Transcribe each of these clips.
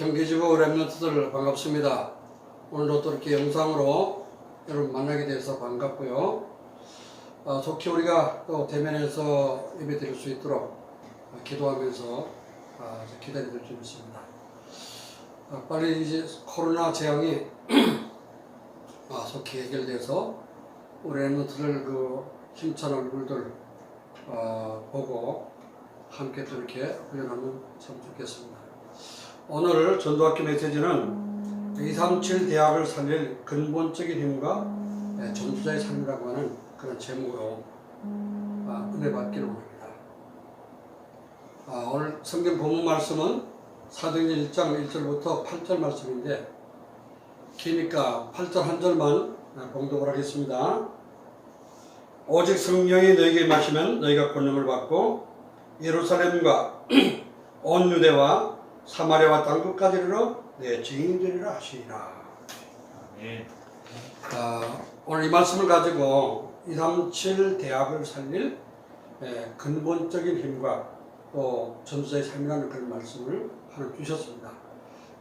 경기지구 랩런트들 반갑습니다. 오늘도 또 이렇게 영상으로 여러분 만나게 돼서 반갑고요. 어, 좋게 우리가 또 대면에서 예배 드릴 수 있도록 어, 기도하면서 어, 기다리도록 좀 있습니다. 어, 빨리 이제 코로나 재앙이 아, 좋게 해결돼서 우리 랩런트들 그 힘찬 얼굴들 어, 보고 함께 또 이렇게 훈련하면 참 좋겠습니다. 오늘 전도학교 메시지는 237 대학을 살릴 근본적인 힘과 예, 전투자의 삶이라고 하는 그런 제목으로 아, 은혜 받기를 원합니다. 아, 오늘 성경 본문 말씀은 사도행전 1장 1절부터 8절 말씀인데 기니까 8절 한 절만 봉독을 하겠습니다. 오직 성령이 너에게 마시면 너희가 권능을 받고 예루살렘과 온 유대와 사마리아와 땅 끝까지 이르러 내 증인이 되리라 하시니라. 아멘. 아, 오늘 이 말씀을 가지고 237 대학을 살릴 예, 근본적인 힘과 또 전수자의 삶이라는 그런 말씀을 하나 주셨습니다.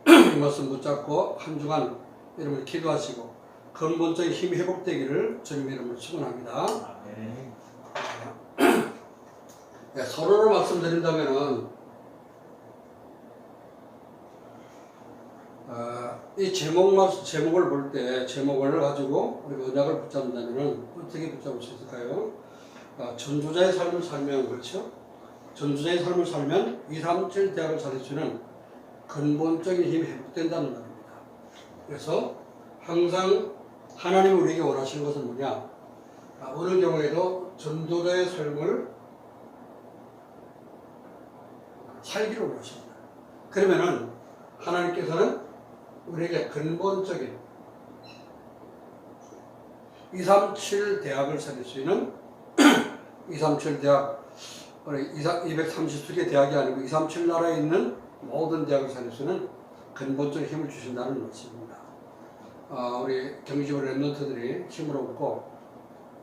이 말씀 붙잡고 한 주간 여러분 기도하시고 근본적인 힘이 회복되기를 주님의 이름으로 축원합니다. 아멘. 예, 서론을 말씀드린다면은 이 제목 말 제목을 볼 때 제목을 가지고 우리가 언약을 붙잡는다면은 어떻게 붙잡을 수 있을까요? 아, 전주자의 삶을 살면 그렇죠? 전주자의 삶을 살면 2, 3, 7 대학을 있는 근본적인 힘이 회복된다는 말입니다. 그래서 항상 하나님이 우리에게 원하시는 것은 뭐냐? 아, 어느 경우에도 전도자의 삶을 살기를 원하십니다. 그러면은 하나님께서는 우리에게 근본적인 237 대학을 살릴 수 있는 237 대학 우리 230개 대학이 아니고 237 나라에 있는 모든 대학을 살릴 수 있는 근본적인 힘을 주신다는 말씀입니다. 아, 우리 경기지구 랩런트들이 힘을 얻고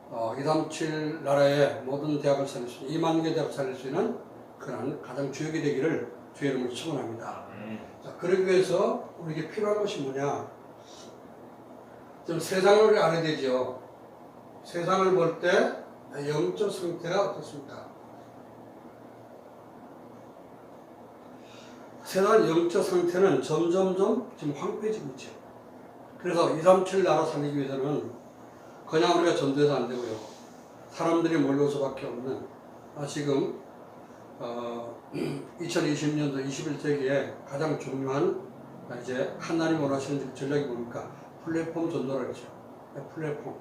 어, 237 나라의 모든 대학을 살릴 수 있는 2만 개 대학을 살릴 수 있는 그런 가장 주역이 되기를 주의 이름으로 축원합니다. 아멘. 자, 그러기 위해서 우리에게 필요한 것이 뭐냐? 좀 세상을 알아야 되죠. 세상을 볼 때 영적 상태가 어떻습니까? 세상 영적 상태는 점점점 지금 황폐해지고 있죠. 그래서 237 나라 살리기 위해서는 그냥 우리가 전도해서 안 되고요. 사람들이 몰려올 수밖에 없는 아, 지금 어, 2020년도 21세기에 가장 중요한 이제 하나님 원하시는 전략이 뭡니까? 플랫폼 전도라고 그러죠. 네, 플랫폼.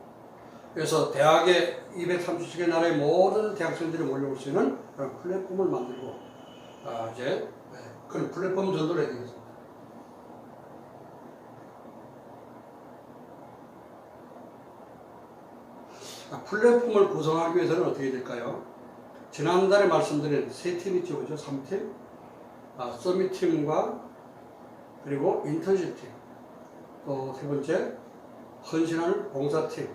그래서 대학에 230개 나라의 모든 대학생들이 몰려올 수 있는 그런 플랫폼을 만들고 아, 이제 네, 그런 플랫폼 전도를 해야 되겠습니다. 아, 플랫폼을 구성하기 위해서는 어떻게 될까요? 지난달에 말씀드린 세 팀이 그죠? 3팀. 아, 서밋팀과 그리고 인턴십 팀. 또 세 번째, 헌신하는 봉사팀.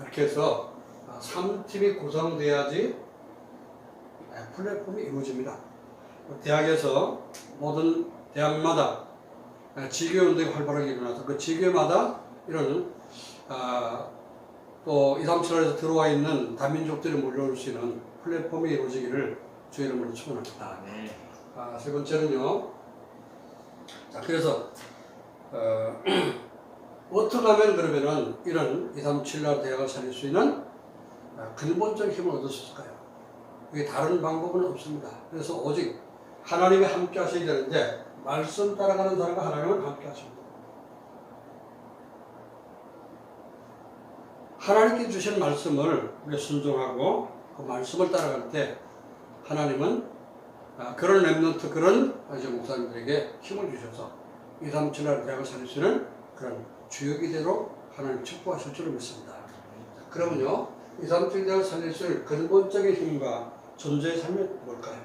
이렇게 해서 아, 3팀이 구성돼야지 아, 플랫폼이 이루어집니다. 대학에서 모든 대학마다 아, 지교 운동이 활발하게 일어나서 그 지교마다 이런 아, 또 2, 3, 7월에서 들어와 있는 다민족들이 몰려올 수 있는 플랫폼이 이루어지기를 주의 이름으로 축원합니다. 아멘. 아, 세 번째는요. 자, 그래서 어, 어떻게 하면 그러면은 이런 2, 3, 7날 대학을 살릴 수 있는 아, 근본적 힘을 얻을 수 있을까요? 이게 다른 방법은 없습니다. 그래서 오직 하나님이 함께 하셔야 되는데 말씀 따라가는 사람과 하나님은 함께 하십니다. 하나님께 주신 말씀을 순종하고 그 말씀을 따라갈 때 하나님은 아, 그런 랩런트 그런 이제 목사님들에게 힘을 주셔서 2, 3, 7날 대학을 있는 그런 주역이 되도록 하나님 축복하실 줄을 믿습니다. 자, 그러면요 2, 3, 7 대학을 살릴 수 근본적인 힘과 존재의 삶이 뭘까요?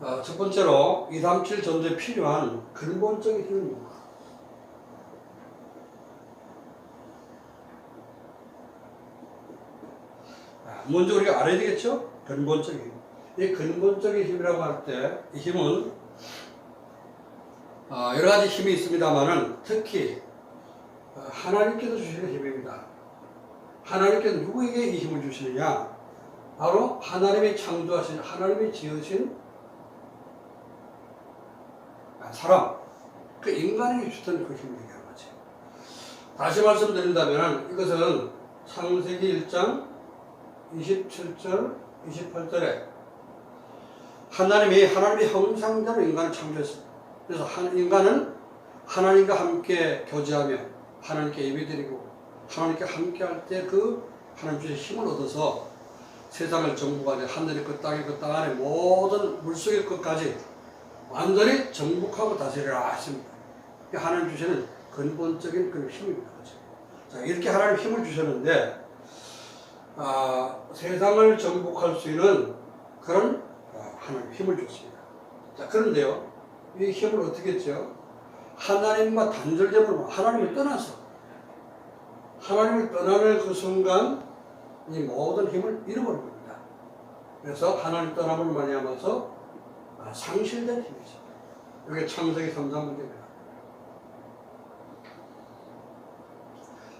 아, 첫 번째로 2, 3, 7 전도에 필요한 근본적인 힘은? 아, 먼저 우리가 알아야 되겠죠? 근본적인 힘. 이 근본적인 힘이라고 할 때 이 힘은 어, 여러 가지 힘이 있습니다만은 특히 어, 하나님께서 주시는 힘입니다. 하나님께서 누구에게 이 힘을 주시느냐? 바로 하나님이 창조하신 하나님이 지으신 아, 사람, 그 인간에게 주던 그 힘을 얘기하는 거지. 다시 말씀드린다면 이것은 창세기 1장 27절, 28절에 하나님이 하나님의 형상대로 인간을 창조했습니다. 그래서 한, 인간은 하나님과 함께 교제하며 하나님께 예배드리고 하나님께 함께 할 때 그 하나님 주신 힘을 얻어서 세상을 정복하되 하늘의 그 땅의 그땅 안에 모든 물속의 것까지 완전히 정복하고 다스리라. 이게 하나님 주시는 근본적인 그 힘입니다. 그죠? 자, 이렇게 하나님 힘을 주셨는데 아, 세상을 정복할 수 있는 그런 아, 하나님 힘을 줬습니다. 자, 그런데요, 이 힘을 어떻게 했죠? 하나님과 단절됨으로 하나님을 떠나서 하나님을 떠나는 그 순간 이 모든 힘을 잃어버린 겁니다. 그래서 하나님 떠남을 말미암아서 아, 상실된 힘이죠. 이게 창세기 3장 문제입니다.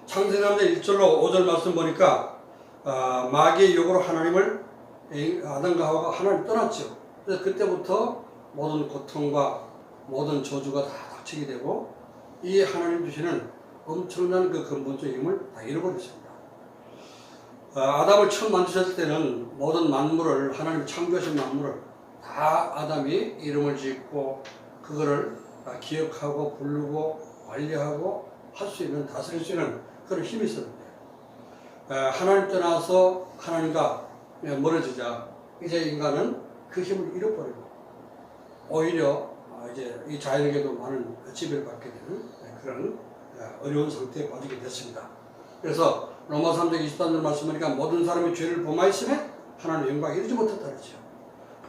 창세기 3장 1절로 5절 말씀 보니까 아, 마귀의 욕으로 하나님을 이 아담과 하와가 하나님 떠났죠. 그래서 그때부터 모든 고통과 모든 저주가 다 닥치게 되고 이 하나님 주시는 엄청난 그 근본적인 힘을 다 잃어버렸습니다. 아, 아담을 처음 만드셨을 때는 모든 만물을 하나님 창조하신 만물을 다 아담이 이름을 짓고 그거를 다 기억하고 부르고 관리하고 할 수 있는 다스릴 수 있는 그런 힘이 있었는데 아, 하나님 떠나서 하나님과 멀어지자 이제 인간은 그 힘을 잃어버리고 오히려 아, 이제 이 자연에게도 많은 지배를 받게 되는 그런 아, 어려운 상태에 빠지게 됐습니다. 그래서 로마 3장 23절 말씀하니까 모든 사람이 죄를 범하였음에 하나님 영광 이르지 못했다 그랬죠.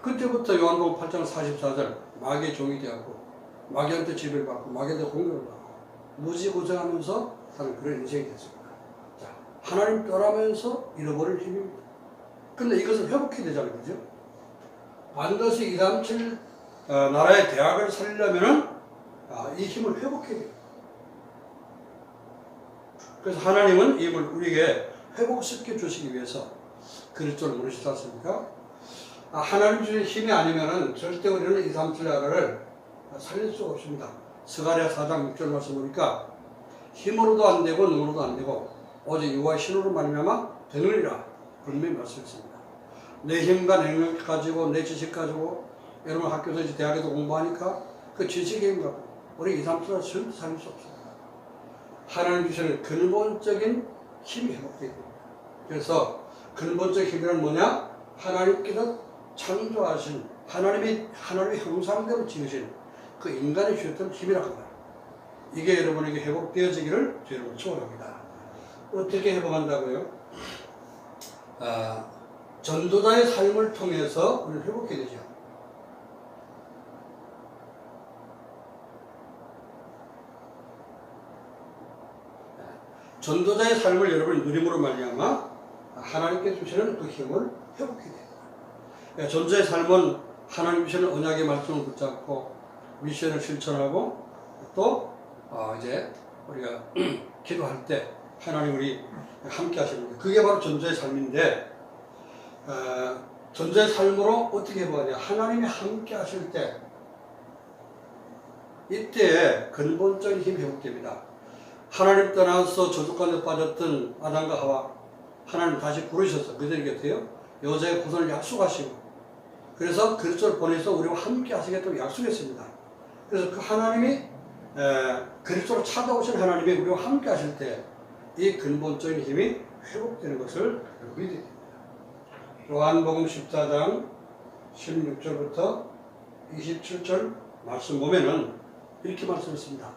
그때부터 요한복음 8장 44절 마귀의 종이 되었고 마귀한테 지배를 받고 마귀한테 공격을 받고 무지고정하면서 사는 그런 인생이 됐습니다. 자, 하나님 떠나면서 잃어버릴 힘입니다. 근데 이것을 회복해야 되잖아요. 그죠? 반드시 2, 3, 7 어, 나라의 대학을 살려면은 아, 이 힘을 회복해야 돼요. 그래서 하나님은 이 힘을 우리에게 회복시켜 주시기 위해서 그리스도를 모르시지 않습니까? 아, 하나님 주신 힘이 아니면은 절대 우리는 2, 3, 7 나라를 살릴 수가 없습니다. 스가랴 4장 6절 말씀 보니까 힘으로도 안 되고 눈으로도 안 되고 오직 여호와의 신으로 말미암아 되느니라 분명히 말씀했습니다. 내 힘과 능력 가지고 내 지식 가지고 여러분 학교에서 이제 대학에서 공부하니까 그 지식의 힘 갖고 우리 2, 3, 7 절대 살릴 수 없습니다. 하나님 주시는 근본적인 힘이 회복되야 됩니다. 그래서 근본적 힘이란 뭐냐? 하나님께서 창조하신 하나님이 하나님의 형상대로 지으신 그 인간이 주셨던 힘이라고 합니다. 이게 여러분에게 회복되어지기를 여러분 축원합니다. 어떻게 회복한다고요? 아, 전도자의 삶을 통해서 우리는 회복해야 되죠. 전도자의 삶을 여러분이 누림으로 말미암아 하나님께 주시는 그 힘을 회복해야 됩니다. 그러니까 전도자의 삶은 하나님 주시는 언약의 말씀을 붙잡고 미션을 실천하고 또 어, 이제 우리가 기도할 때 하나님 우리 함께 하시는 거 그게 바로 전도자의 삶인데 어, 전도자의 삶으로 어떻게 해보냐 하나님이 함께 하실 때 이때 근본적인 힘이 회복됩니다. 하나님 떠나서 저주 가운데 빠졌던 아담과 하와 하나님 다시 부르셔서 그들에게 어때요? 여자의 구선을 약속하시고 그래서 그리스도를 보내서 우리와 함께 하시겠다고 약속했습니다. 그래서 그 하나님이 에, 그리스도로 찾아오신 하나님이 우리와 함께 하실 때 이 근본적인 힘이 회복되는 것을 믿어야 됩니다. 요한복음 14장 16절부터 27절 말씀 보면은 이렇게 말씀했습니다.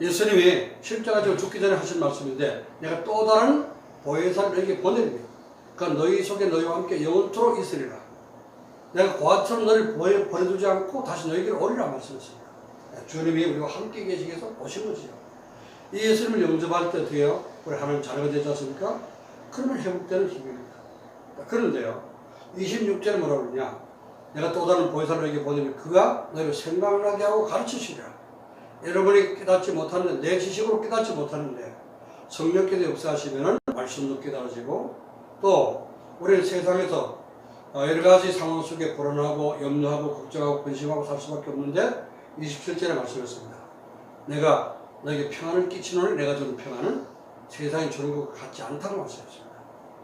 예수님이 지고 죽기 전에 하신 말씀인데 내가 또 다른 보혜사를 너에게 보내리니 그러니까 너희 속에 너희와 함께 영원토록 있으리라. 내가 고아처럼 너를 보내, 보내두지 않고 다시 너희에게로 오리라 말씀했습니다. 주님이 우리와 함께 계시기 위해서 오신 거지요. 이 예수님을 영접할 때 어떻게요? 우리 하나님 자녀가 되지 않습니까? 그러면 회복되는 힘입니다. 그런데요, 26절에 뭐라고 그러냐? 내가 또 다른 보혜사를 너에게 보내면 그가 너희를 생각나게 하고 가르치시리라. 여러분이 깨닫지 못하는데 내 지식으로 깨닫지 못하는데 성령께서 역사하시면은 말씀도 깨달아지고 또 우리는 세상에서 어, 여러 가지 상황 속에 불안하고 염려하고 걱정하고 근심하고 살 수밖에 없는데 27절에 말씀했습니다. 내가 너에게 평안을 끼치노니 내가 주는 평안은 세상이 것 같지 않다고 말씀했습니다.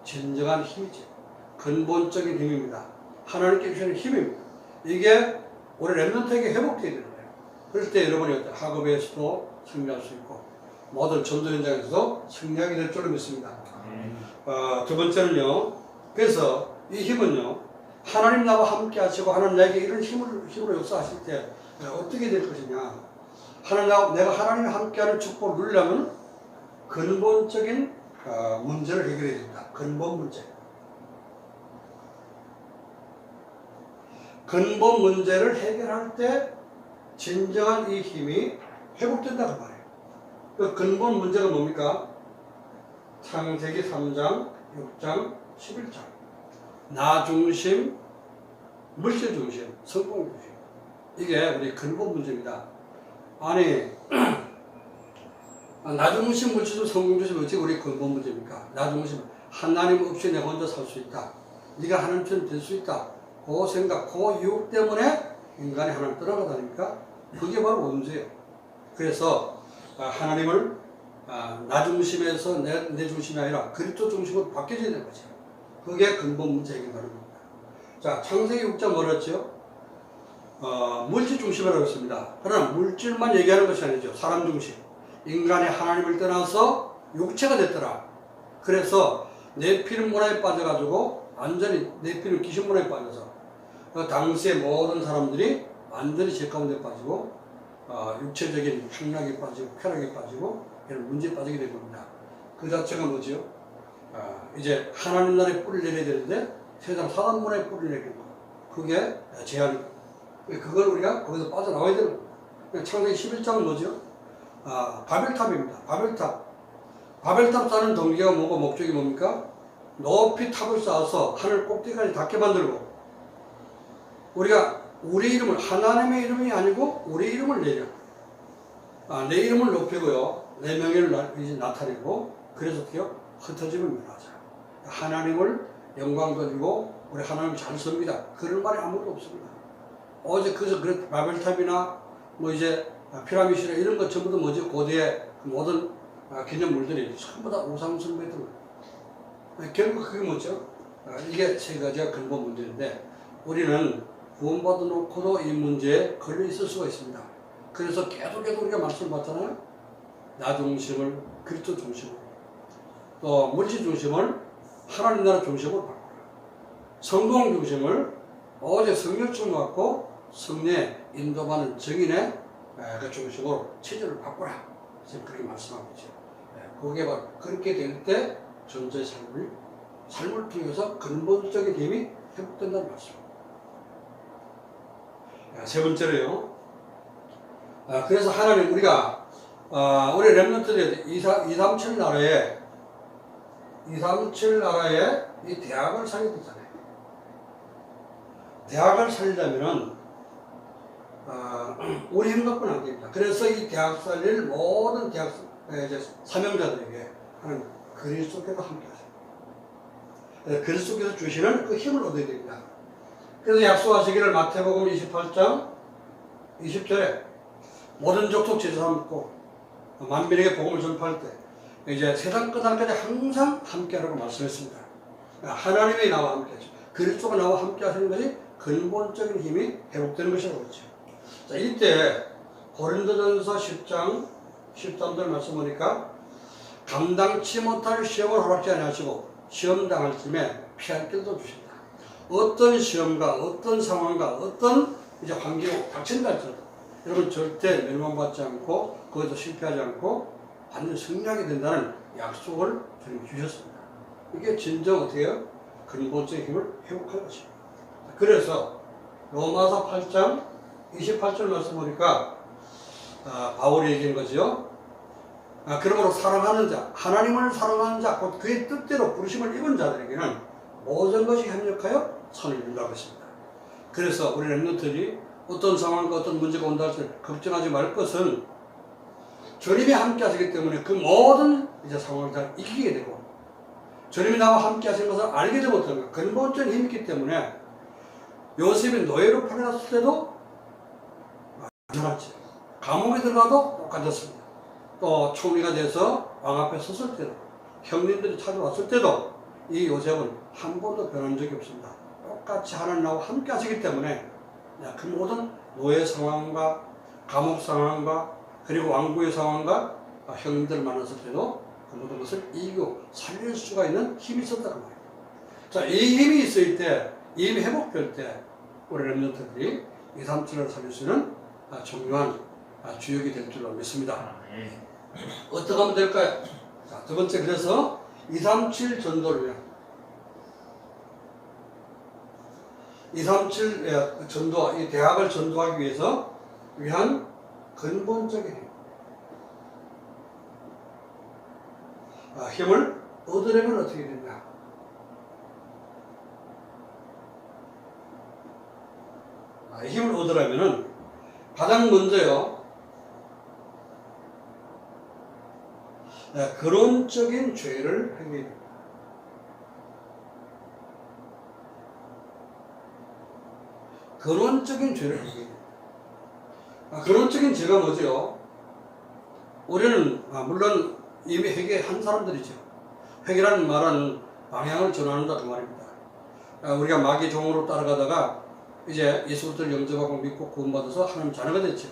진정한 힘이지. 근본적인 힘입니다. 하나님께 주시는 힘입니다. 이게 우리 랩런트에게 회복되어야 되는 거예요. 그럴 때 여러분이 어떤 학업에서도 승리할 수 있고 모든 전도 현장에서도 승리하게 될 줄로 믿습니다. 어, 두 번째는요. 그래서 이 힘은요. 하나님 나와 함께 하시고 하나님 나에게 이런 힘을, 힘으로 역사하실 때 어떻게 될 것이냐. 하나님 나와 내가 하나님이 함께하는 축복을 누리려면 근본적인 어, 문제를 해결해야 된다. 근본 문제. 근본 문제를 해결할 때 진정한 이 힘이 회복된다고 말해요. 그 근본 문제가 뭡니까? 창세기 3장, 6장, 11장. 나 중심, 물질 중심, 성공 중심. 이게 우리 근본 문제입니다. 아니, 나 중심, 물질 중심, 성공 중심 어찌 우리 근본 문제입니까? 나 중심, 하나님 없이 내가 혼자 살 수 있다. 네가 하나님처럼 될 수 있다. 그 생각, 그 유혹 때문에 인간이 하나님 떠나가다니까 그게 바로 원죄예요. 그래서 아, 하나님을 아, 나 중심에서 내, 내 중심이 아니라 그리스도 중심으로 바뀌어야 되는 거죠. 그게 근본 문제 해결하는 겁니다. 자, 창세기 6장 뭐랬죠? 어, 물질 중심이라고 했습니다. 그러나 물질만 얘기하는 것이 아니죠. 사람 중심. 인간이 하나님을 떠나서 육체가 됐더라. 그래서 내피는 문화에 빠져가지고 완전히 내피는 귀신 문화에 빠져서 그 당시의 모든 사람들이 완전히 죄 가운데 빠지고 어, 육체적인 향락에 빠지고 쾌락에 빠지고 이런 문제에 빠지게 된 겁니다. 그 자체가 뭐죠? 아, 이제 하나님 나라에 뿌리를 내려야 되는데 세상 사단 문화에 뿌리를 내리는 거. 그게 제한이고 그걸 우리가 거기서 빠져나와야 되는 겁니다. 창세기 11장은 뭐죠? 아, 바벨탑입니다. 바벨탑. 바벨탑 쌓는 동기가 뭐고 목적이 뭡니까? 높이 탑을 쌓아서 하늘 꼭대기까지 닿게 만들고 우리가 우리 이름을 하나님의 이름이 아니고 우리 이름을 내려 아, 내 이름을 높이고요 내 명예를 나, 이제 나타내고 그래서 어떻게요? 흩어짐을 면하자 하나님을 영광 돌리고 우리 하나님 잘 섭니다 그런 말이 아무도 없습니다 어제 그래서 그 바벨탑이나 뭐 이제 피라미드나 이런 것 전부 다 뭐지 고대의 그 모든 아, 기념물들이 전부 다 우상숭배들 결국 그게 뭐죠? 아, 이게 세 가지가 근본 문제인데 우리는 구원받아 놓고도 이 문제에 걸려 있을 수가 있습니다. 그래서 계속해서 우리가 말씀을 받잖아요. 나 중심을 그리스도 중심으로 또 물질 중심을 하나님 나라 중심으로 바꾸라. 성공 중심을 어제 성령충 갖고 성례 인도받는 정인의 에, 그 중심으로 체제를 바꾸라. 지금 그렇게 말씀하고 있죠. 예, 그게 바로 그렇게 될 때 전도의 삶을 삶을 통해서 근본적인 힘이 회복된다는 말씀. 자, 세 번째로요. 아, 그래서 하나님 우리가 아, 우리 렘넌트들 237 나라에 237 나라에 이 대학을 살게 되잖아요. 대학을 살려면은 아, 우리 안 됩니다. 그래서 이 대학 살릴 모든 대학 에, 이제 사명자들에게 하는 그리스도께서 함께 하세요. 그리스도께서 주시는 그 힘을 얻어야 됩니다. 그래서 약속하시기를 마태복음 28장 20절에 모든 족속 제자 삼고 만민에게 복음을 전파할 때 이제 세상 끝날까지 항상 함께하라고 말씀했습니다. 하나님이 나와 함께하죠. 그리스도가 나와 함께하시는 것이 근본적인 힘이 회복되는 것이라고 그랬죠. 자 이때 고린도전서 10장 13절 말씀 보니까 감당치 못할 시험을 허락지 아니하시고 시험 당할 쯤에 피할 길도 주신다. 어떤 시험과 어떤 상황과 어떤 이제 환경이 닥친다 할지라도 여러분 절대 멸망받지 않고 거기서 실패하지 않고 반드시 승리하게 된다는 약속을 주셨습니다. 이게 진정 어떻게 해요? 근본적인 힘을 회복할 것입니다. 그래서 로마서 8장 28절 말씀 보니까 아, 바울이 얘기한 거죠. 아, 그러므로 사랑하는 자, 하나님을 사랑하는 자, 곧 그의 뜻대로 부르심을 입은 자들에게는 모든 것이 협력하여 선을 이룬다고 했습니다. 그래서 우리 랩런트들이 어떤 상황과 어떤 문제가 온다 할때 걱정하지 말 것은 주님이 함께 하시기 때문에 그 모든 이제 상황을 잘 이기게 되고 주님이 나와 함께 하시는 것을 알게 되면 어떤 근본적인 힘이 있기 때문에 요셉이 노예로 팔려났을 때도 마찬가지 감옥에 들어가도 똑같았습니다. 또 총리가 돼서 왕 앞에 섰을 때도 형님들이 찾아왔을 때도 이 요셉은 한 번도 변한 적이 없습니다. 똑같이 하나님 나와 함께 하시기 때문에 그 모든 노예 상황과 감옥 상황과 그리고 왕국의 상황과 형님들 만났을 때도 그 모든 것을 이기고 살릴 수가 있는 힘이 있었다는 말이에요. 자, 이 힘이 있을 때, 이 힘이 회복될 때, 우리 랩런트들이 2, 3, 7을 살릴 수 있는 아, 중요한 아, 주역이 될 줄로 믿습니다. 아멘. 어떻게 하면 될까요? 자, 두 번째, 그래서 2, 3, 7 전도를 위한 2, 3, 7 예, 전도, 이 대학을 전도하기 위해서 위한 근본적인 힘. 아, 힘을 얻으려면 어떻게 되냐? 아, 힘을 얻으려면은 가장 먼저요, 네, 근원적인 죄를 됩니다. 근원적인 죄를 됩니다. 아, 근원적인 죄가 뭐죠? 우리는 아, 물론 이미 회개한 사람들이죠. 회개라는 말은 방향을 전환한다 그 말입니다. 아, 우리가 마귀 종으로 따라가다가 이제 예수를 영접하고 믿고 구원받아서 하나님 자녀가 됐죠.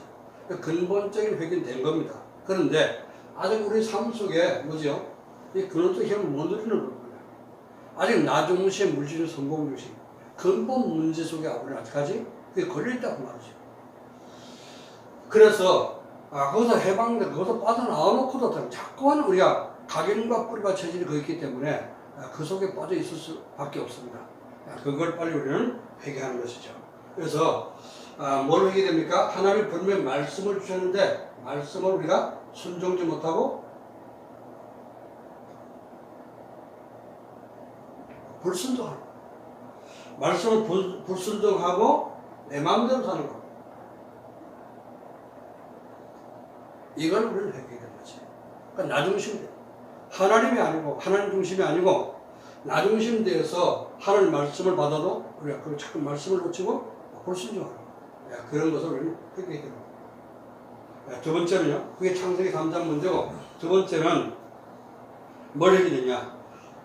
근본적인 회개는 된 겁니다. 그런데 아직 우리 삶 속에 뭐죠? 이 근원적 힘을 못 누리는 거예요. 아직 나중시의 물질의 성공 중심 근본 문제 속에 우리는 아직까지 그게 걸려있다고 말이죠. 그래서 아, 거기서 해방돼 거기서 빠져나와놓고도 자꾸만 우리가 각인과 뿌리가 체질이 거기 있기 때문에 아, 그 속에 빠져 있을 수밖에 없습니다. 아, 그걸 빨리 우리는 회개하는 것이죠. 그래서 아, 뭘 회개됩니까? 하나님이 분명히 말씀을 주셨는데 말씀을 우리가 순종지 못하고 불순종하는 거. 말씀을 불, 불순종하고 내 마음대로 사는 거. 이걸 우리는 회개되는 거지. 그러니까 나 중심 하나님이 아니고 하나님 중심이 아니고 나 중심 되어서 하나님 말씀을 받아도 우리가 그 자꾸 말씀을 놓치고 불순종하는 그런 것을 우리는 회개해야. 야, 두 번째는요. 그게 창세기 3장 문제고 두 번째는 뭘 하게 되냐.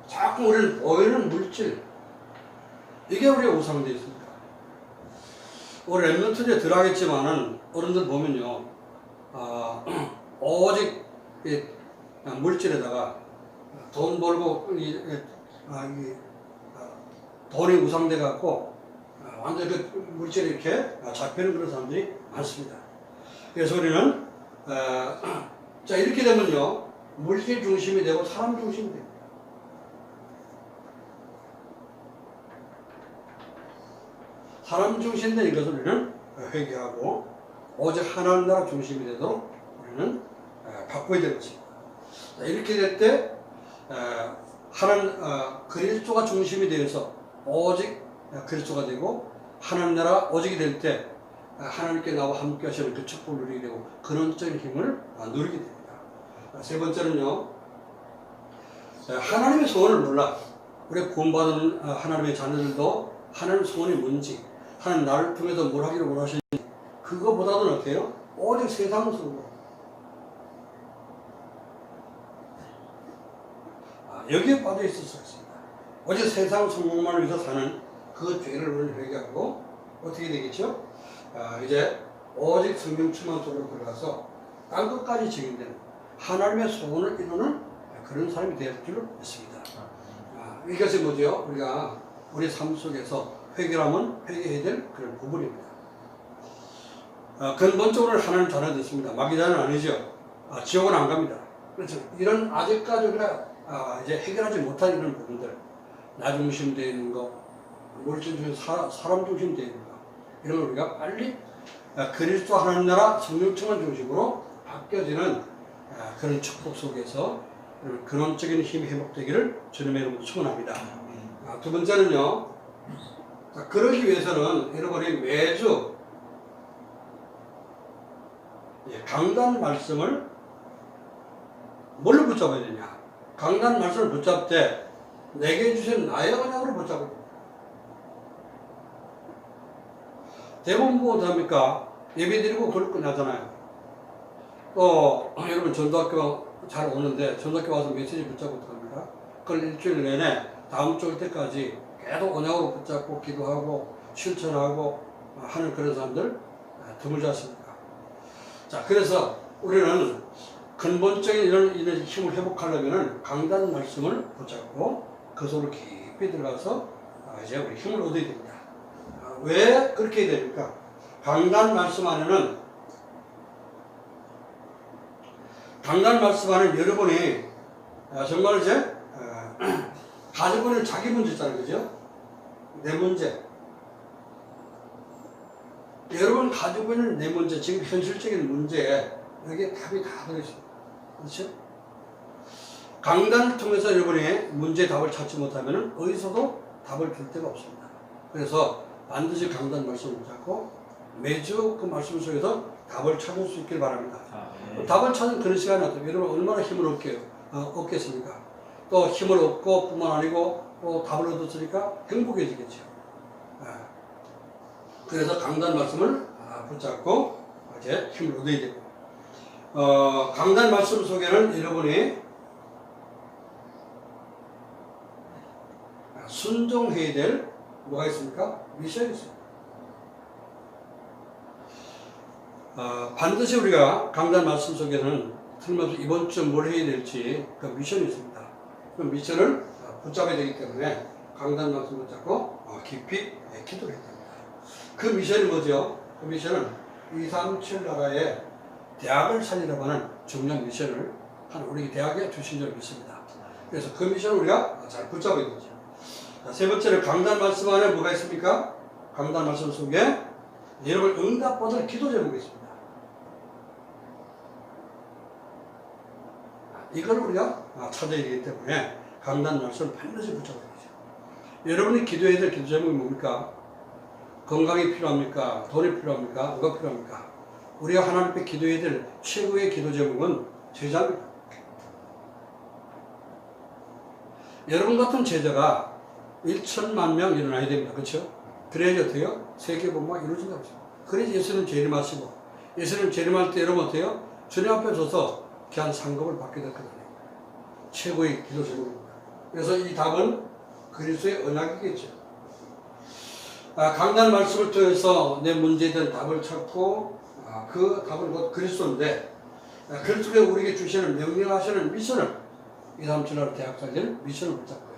자꾸 우리는 보이는 물질 이게 우리의 우상되어 있습니다. 우리 랩런트에 들어가겠지만은 어른들 보면요. 아, 오직 물질에다가 돈 벌고 이, 이, 아, 이, 아, 돈이 우상돼 갖고 아, 완전 그 물질에 이렇게 아, 잡히는 그런 사람들이 많습니다. 그래서 우리는 아, 자 이렇게 되면요 물질 중심이 되고 사람 중심이 됩니다. 사람 중심된 이것을 우리는 회개하고 오직 하나님 나라 중심이 되도록 우리는 어, 바꿔야 되는 것입니다. 자, 이렇게 될 때 하나님 어, 그리스도가 중심이 되어서 오직 어, 그리스도가 되고 하나님 나라 오직이 될 때 하나님께 나와 함께 하시는 그 축복을 누리게 되고 근원적인 힘을 어, 누리게 됩니다. 어, 세 번째는요. 어, 하나님의 소원을 몰라. 우리 구원받은 어, 하나님의 자녀들도 하나님 소원이 뭔지 하나님 나를 통해서 뭘 하기를 원하시는지 그거보다는 어때요? 오직 세상을 쓰고 아, 여기에 빠져 있을 수 있습니다. 오직 세상 성공만을 위해서 사는 그 죄를 우리는 회개하고 어떻게 되겠죠? 아, 이제 오직 성령 충만 속으로 들어가서 땅 끝까지 증인되는 하나님의 소원을 이루는 그런 사람이 될 줄로 믿습니다. 아, 이것이 뭐죠? 우리가 우리 삶 속에서 회개하면 회개해야 될 그런 부분입니다. 아, 근본적으로 하나님 자녀 됐습니다. 마귀자는 아니죠. 아, 지옥은 안 갑니다. 그렇죠. 이런 아직까지 우리가 아, 이제 해결하지 못한 이런 부분들, 나 중심 되어 있는 거, 물질 중심 사, 사람 중심 되어 있는 거, 이런 걸 우리가 빨리 아, 그리스도 하나님 나라 성령청한 중심으로 바뀌어지는 아, 그런 축복 속에서 근원적인 힘이 회복되기를 주님의 이름으로 축원합니다. 아, 두 번째는요. 자, 그러기 위해서는 여러분이 매주 예, 강단 말씀을 뭘로 붙잡아야 되냐? 강단 말씀을 붙잡 때 내게 주신 나의 언약으로 됩니다. 대부분 뭐 어떡합니까? 예배 드리고 그걸 끝나잖아요. 또 여러분 전도학교 잘 오는데 전도학교 와서 메시지 붙잡고 어떡합니까? 그걸 일주일 내내 다음 주올 때까지 계속 언약으로 붙잡고 기도하고 실천하고 하는 그런 사람들 드물지 않습니까? 자, 그래서 우리는 근본적인 이런, 이런 힘을 회복하려면 강단 말씀을 붙잡고 그 속으로 깊이 들어가서 아, 이제 우리 힘을 얻어야 됩니다. 아, 왜 그렇게 해야 됩니까? 강단 말씀 안에는 강단 말씀 안에 여러분이 아, 정말 이제 아, 가지고 있는 자기 문제 있잖아요, 그죠? 내 문제. 여러분 가지고 있는 내 문제, 지금 현실적인 문제에 여기에 답이 다 들어있습니다. 그렇죠? 강단을 통해서 여러분이 문제 답을 찾지 못하면 어디서도 답을 줄 데가 없습니다. 그래서 반드시 강단 말씀을 잡고 매주 그 말씀 속에서 답을 찾을 수 있길 바랍니다. 아멘. 답을 찾는 그런 시간이 왔다면 여러분 얼마나 힘을 얻게요? 어, 얻겠습니까? 또 힘을 얻고 뿐만 아니고 또 답을 얻었으니까 행복해지겠죠. 아, 그래서 강단 말씀을 아, 붙잡고 이제 힘을 얻어야 되고 어, 강단 말씀 속에는 여러분이 아, 순종해야 될 뭐가 있습니까? 미션이 있습니다. 어, 반드시 우리가 강단 말씀 속에는 틀림없이 이번 주뭘 해야 될지 그 미션이 있습니다. 그 미션을 어, 붙잡아야 되기 때문에 강단 말씀 붙잡고 어, 깊이 예, 기도를 됩니다. 그 미션이 뭐죠? 그 미션은 237 나라의 대학을 살리려고 하는 중요한 미션을 한 우리 대학에 주신 줄 믿습니다. 그래서 그 미션을 우리가 잘 붙잡아야 되죠. 자, 세 번째로 강단 말씀 안에 뭐가 있습니까? 강단 말씀 속에 여러분 응답받을 기도 제목이 있습니다. 이걸 우리가 아, 찾아야 되기 때문에 강단 말씀을 반드시 붙잡아야 되죠. 여러분이 기도해야 될 기도 제목이 뭡니까? 건강이 필요합니까? 돈이 필요합니까? 뭐가 필요합니까? 우리가 하나님께 기도해야 될 최고의 기도 제목은 제자입니다. 여러분 같은 제자가 1천만 명 일어나야 됩니다. 그렇죠? 그래야지 어때요? 세계 복음화 이루어진다고 했어요. 그래야지 예수님 재림하시고 예수님 재림할 때 여러분 어때요? 주님 앞에 서서 귀한 상급을 받게 될 거다. 최고의 기도 제목입니다. 그래서 이 답은 그리스도의 언약이겠죠. 아, 강단 말씀을 통해서 내 문제에 대한 답을 찾고 아, 그 답은 곧 그리스도인데 아, 그리스도가 우리에게 주시는 명령하시는 미션을 이 다음 주날 대학 살리는 미션을 붙잡고요.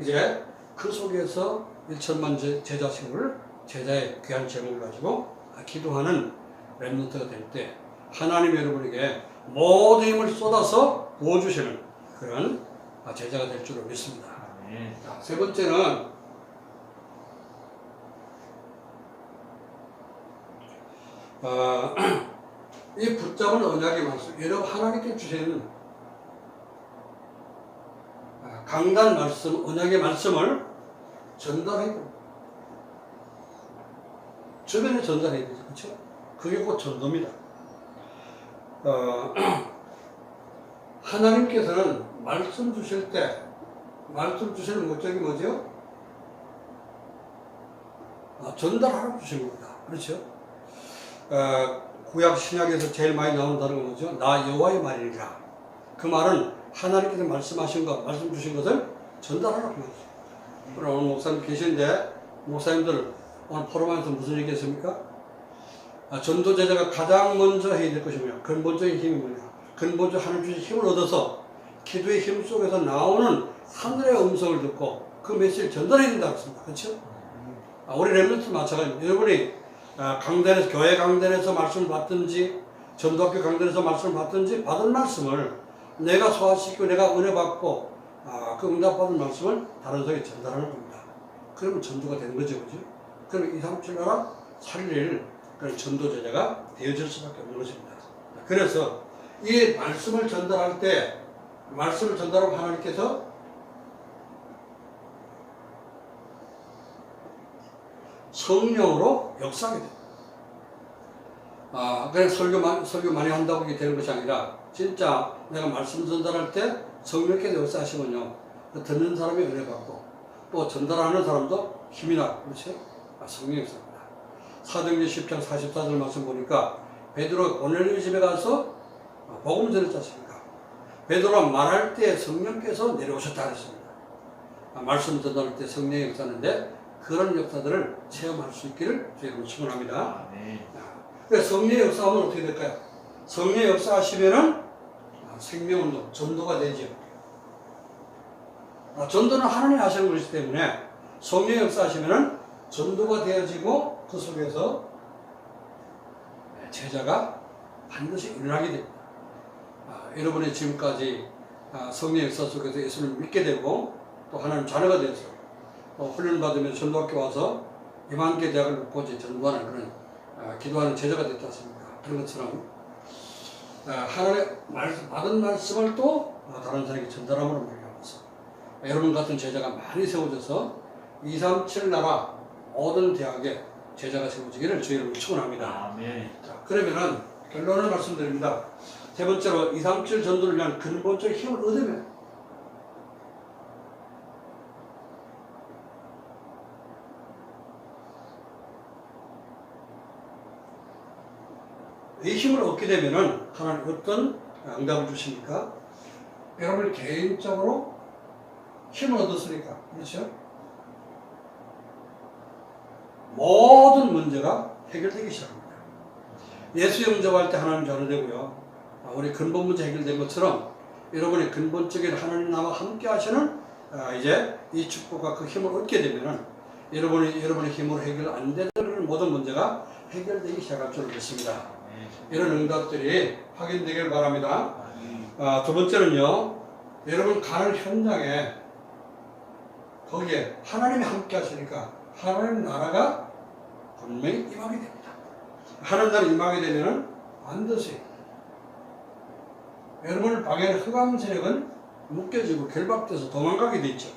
이제 그 속에서 1천만 제- 제자식을 제자의 귀한 제목을 가지고 아, 기도하는 랩런트가 될 때 하나님 여러분에게 모든 힘을 쏟아서 부어주시는 그런 아, 제자가 될 줄을 믿습니다. 자, 세 번째는 어, 이 붙잡은 언약의 말씀, 여러분 하나님께 주시는 아, 강단 말씀, 언약의 말씀을 전달해야. 주변에 전달해야 되죠. 그렇죠? 그게 곧 전도입니다. 어, 하나님께서는 말씀 주실 때 말씀 주시는 목적이 뭐죠? 아, 전달하라고 주신 겁니다. 그렇죠? 어, 구약 신약에서 제일 많이 단어가 뭐죠? 나 여호와의 말이니라. 그 말은 하나님께서 말씀하신 것, 말씀 주신 것을 전달하라고 말이죠. 그럼 오늘 목사님 계시는데 목사님들 오늘 포럼에서 무슨 얘기 했습니까? 아, 전도 제자가 가장 먼저 해야 될 것이 뭐냐? 근본적인 힘이 뭐냐? 근본적 하나님 주신 힘을 얻어서 기도의 힘 속에서 나오는 하늘의 음성을 듣고 그 메시지를 전달해야 된다 했습니다. 그렇죠? 아, 우리 랩런트 마찬가지입니다. 여러분이 아, 강단에서 교회 강단에서 말씀을 받든지 전도학교 강단에서 말씀을 받든지 받은 말씀을 내가 소화시키고 내가 은혜 받고 아, 그 응답받은 말씀을 다른 사람에게 전달하는 겁니다. 그러면 전도가 되는 거죠, 그죠? 그럼 2, 3, 7 나라 살릴 그런 전도 제자가 되어질 수밖에 없는 것입니다. 그래서 이 말씀을 전달할 때 말씀을 전달하면 하나님께서 성령으로 역사하게 됩니다. 아, 그냥 설교, 만, 설교 많이 한다고 이게 되는 것이 아니라 진짜 내가 말씀 전달할 때 성령께서 역사하시면요. 그 듣는 사람이 은혜 받고 또 전달하는 사람도 힘이 나고 그렇죠? 아, 성령의 역사입니다. 사도행전 10장 44절 말씀 보니까 베드로 고넬료 집에 가서 아, 복음 전했지 않습니까? 베드로가 말할 때 성령께서 내려오셨다 그랬습니다. 아, 말씀 전달할 때 성령의 역사인데 그런 역사들을 체험할 수 있기를 주님으로 축원합니다. 아멘. 그래서 성령의 역사하면 어떻게 될까요? 성령의 역사 하시면은 아, 생명운동, 전도가 되죠. 아, 전도는 하나님이 하시는 것이기 때문에 성령의 역사 하시면은 전도가 되어지고 그 속에서 제자가 반드시 일어나게 됩니다. 아, 여러분이 지금까지 아, 성령의 역사 속에서 예수를 믿게 되고 또 하나님 자녀가 되어서 또 훈련받으면 전도학교 와서 이만개 대학을 놓고 이제 전도하는 그런 아, 기도하는 제자가 됐지 않습니까? 그런 것처럼 아, 하나님의 말씀, 받은 말씀을 또 아, 다른 사람에게 전달함으로 말미암아서 여러분 같은 제자가 많이 세워져서 237 나라 모든 대학에 제자가 세워지기를 주의를 축원합니다. 자, 그러면은 결론을 말씀드립니다. 세 번째로 237 전도를 위한 근본적 힘을 얻으면 이 힘을 얻게 되면은 하나님 어떤 응답을 주십니까? 여러분 개인적으로 힘을 얻었으니까 그렇죠? 모든 문제가 해결되기 시작합니다. 예수 영접할 때 하나님 전화되고요. 아, 우리 근본 문제 해결된 것처럼 여러분의 근본적인 하나님 나와 함께 하시는 아, 이제 이 축복과 그 힘을 얻게 되면은 여러분이 여러분의 힘으로 해결 안 되는 모든 문제가 해결되기 시작할 줄 믿습니다. 이런 응답들이 확인되길 바랍니다. 아, 두 번째는요, 여러분 가는 현장에 거기에 하나님이 함께 하시니까 하나님 나라가 분명히 임하게 됩니다. 하나님 나라 임하게 되면은 반드시 여러분을 방해하는 흑암 세력은 묶여지고 결박돼서 도망가게 되죠.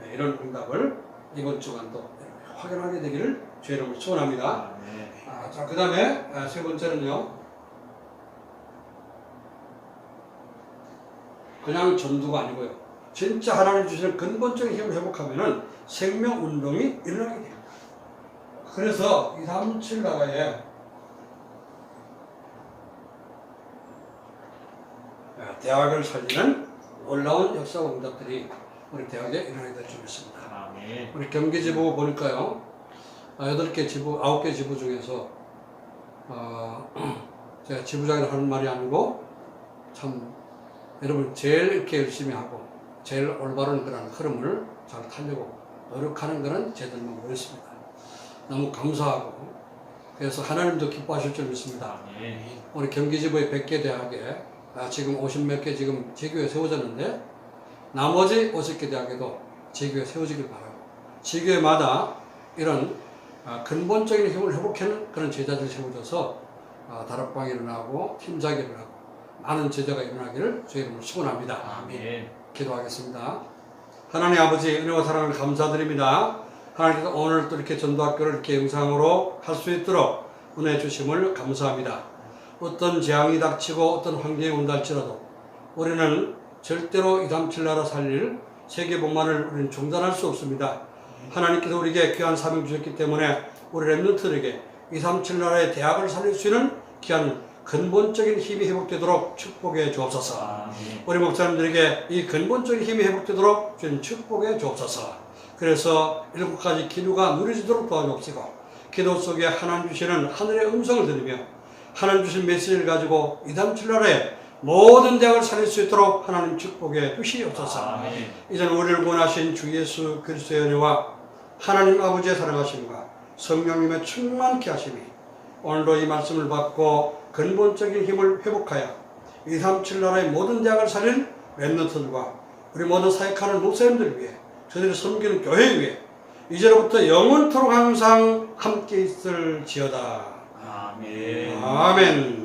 네, 이런 응답을 이번 주간도 확인하게 되기를 주의 이름으로 축원합니다. 아멘. 아, 자, 그 다음에 세 번째는요. 그냥 전도가 아니고요. 진짜 하나님 주시는 근본적인 힘을 회복하면은 생명 운동이 일어나게 됩니다. 그래서 237 나라에 아, 대학을 살리는 놀라운 역사 응답들이 우리 대학에 일어나게 될 줄 믿습니다. 우리 경기 지부 보니까요. 아, 여덟 개 지부, 아홉 개 지부 중에서 어, 제가 지부장이 하는 말이 아니고 참 여러분 제일 이렇게 열심히 하고 제일 올바른 그런 흐름을 잘 타려고 노력하는 그런 제들만 모였습니다. 너무 감사하고 그래서 하나님도 기뻐하실 줄 믿습니다. 아멘. 우리 경기지부의 100개 대학에 아, 지금 50몇 개 지금 제교에 세워졌는데 나머지 50개 대학에도 제교에 세워지길 바라고 제교회마다 이런 아, 근본적인 힘을 회복하는 그런 제자들이 세워져서 아, 다락방이 일어나고 팀작이 일어나고 많은 제자가 일어나기를 주의 이름으로 축원합니다. 아멘. 기도하겠습니다. 하나님 아버지 은혜와 사랑을 감사드립니다. 하나님께서 오늘 또 이렇게 전도학교를 이렇게 영상으로 할 수 있도록 은혜 주심을 감사합니다. 어떤 재앙이 닥치고 어떤 환경이 온다 할지라도 우리는 절대로 이담칠 나라 살릴 세계 복만을 우리는 중단할 수 없습니다. 하나님께서 우리에게 귀한 사명 주셨기 때문에 우리 랩런트들에게 237 나라의 대학을 살릴 수 있는 귀한 근본적인 힘이 회복되도록 축복해 주옵소서. 아멘. 우리 목사님들에게 이 근본적인 힘이 회복되도록 주님 축복해 주옵소서. 그래서 일곱 가지 기도가 누려지도록 도와주옵시고 기도 속에 하나님 주시는 하늘의 음성을 들으며 하나님 주신 메시지를 가지고 이담 칠 나라에 모든 대학을 살릴 수 있도록 하나님 축복해 주시옵소서. 아멘. 이제는 우리를 구원하신 주 예수 그리스도의 은혜와 하나님 아버지의 사랑하심과 성령님의 충만케 하심이 오늘도 이 말씀을 받고 근본적인 힘을 회복하여 237 나라의 모든 대학을 살린 랩런트들과 우리 모든 사역하는 목사님들을 위해 저들이 섬기는 교회 위해 이제로부터 영원토록 항상 함께 있을 지어다. 아멘. 아멘.